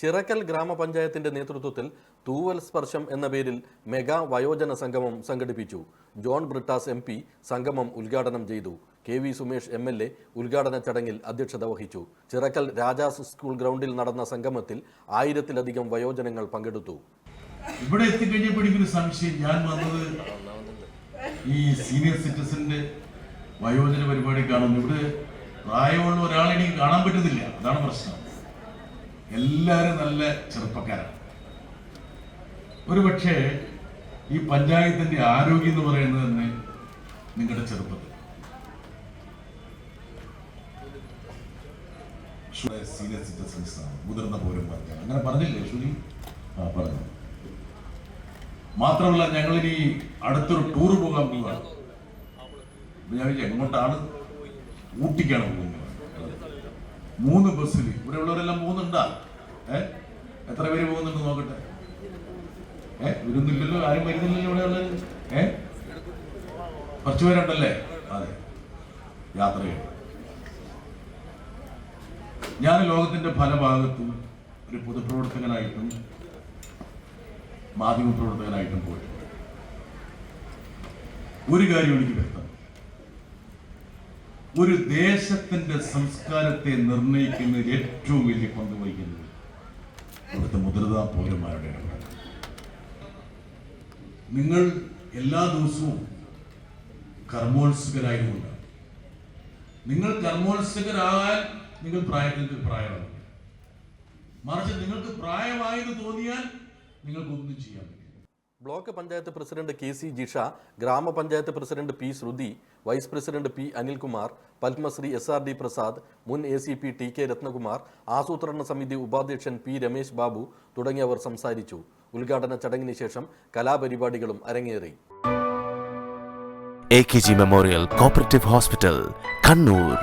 ചിറക്കൽ ഗ്രാമപഞ്ചായത്തിന്റെ നേതൃത്വത്തിൽ തൂവൽ സ്പർശം എന്ന പേരിൽ മെഗാ വയോജന സംഗമം സംഘടിപ്പിച്ചു. ജോൺ ബ്രിട്ടാസ് എം സംഗമം ഉദ്ഘാടനം ചെയ്തു. K V Sumesh M L A ഉദ്ഘാടന ചടങ്ങിൽ അധ്യക്ഷത വഹിച്ചു. ചിറക്കൽ രാജാസ് സ്കൂൾ ഗ്രൗണ്ടിൽ നടന്ന സംഗമത്തിൽ ആയിരത്തിലധികം വയോജനങ്ങൾ പങ്കെടുത്തു. ഇവിടെ എത്തിക്കഴിഞ്ഞപ്പോൾ സംശയം. ഞാൻ വന്നത് ഈ സീനിയർ സിറ്റിസന്റെ വയോജന പരിപാടി കാണുന്നു. ഇവിടെ പ്രായമുള്ള ഒരാളെ കാണാൻ പറ്റുന്നില്ല. അതാണ് പ്രശ്നം. എല്ലാവരും നല്ല ചെറുപ്പക്കാരാണ്. ഒരു പക്ഷേ ഈ പഞ്ചായത്തിന്റെ ആരോഗ്യം എന്ന് പറയുന്നത് തന്നെ നിങ്ങളുടെ ചെറുപ്പത്തിൽ. സീനിയർ സിറ്റിസൺസ് ആണ് മുതിർന്ന പൗരന്മാർക്കാണ് അങ്ങനെ പറഞ്ഞില്ലേ ഷുനി ആ പറഞ്ഞു. മാത്രമല്ല ഞങ്ങളിനി അടുത്തൊരു ടൂർ പോകാൻ പോവുകയാണ് ഞാൻ എങ്ങോട്ടാണ് ഊട്ടിക്കാണ് പോകുന്നത്. മൂന്ന് ബസ്സിൽ. ഇവിടെ ഉള്ളവരെല്ലാം പോകുന്നുണ്ടാ? ഏ? എത്ര പേര് പോകുന്നുണ്ട് നോക്കട്ടെ. ഏ? വരുന്നില്ലല്ലോ ആരും വരുന്നില്ലല്ലോ ഇവിടെ ഉള്ളത്. ഏ? കുറച്ചു പേരുണ്ടല്ലേ? അതെ. യാത്ര ഞാൻ ലോകത്തിന്റെ പല ഭാഗത്തും ഒരു പൊതുപ്രവർത്തകനായിട്ടും മാധ്യമ പ്രവർത്തകനായിട്ടും പോയിട്ടുണ്ട്. ഒരു കാര്യം എനിക്ക് വ്യക്തം. ഒരു ദേശത്തിന്റെ സംസ്കാരത്തെ നിർണയിക്കുന്നതിൽ ഏറ്റവും വലിയ പങ്ക് വഹിക്കുന്നത് ഇവിടുത്തെ മുതിർന്ന പൗരന്മാരുടെ നിങ്ങൾ എല്ലാ ദിവസവും കർമ്മോത്സുകരായതുകൊണ്ട് നിങ്ങൾ കർമ്മോത്സുകരാകാൻ നിങ്ങൾ പ്രായത്തിൽ പ്രായമാണ് മറിച്ച് നിങ്ങൾക്ക് പ്രായമായെന്ന് തോന്നിയാൽ നിങ്ങൾക്കൊന്നും ചെയ്യാൻ പറ്റില്ല. Block panchayat president K C Jisha ഗ്രാമപഞ്ചായത്ത് president P Shruthi vice president P Anilkumar Padmashri S R D Prasad മുൻ A C P T K Ratnakumar ആസൂത്രണ സമിതി ഉപാധ്യക്ഷൻ പി രമേശ് ബാബു തുടങ്ങിയവർ സംസാരിച്ചു. ഉദ്ഘാടന ചടങ്ങിന് ശേഷം കലാപരിപാടികളും അരങ്ങേറി. A K G memorial cooperative hospital Kannur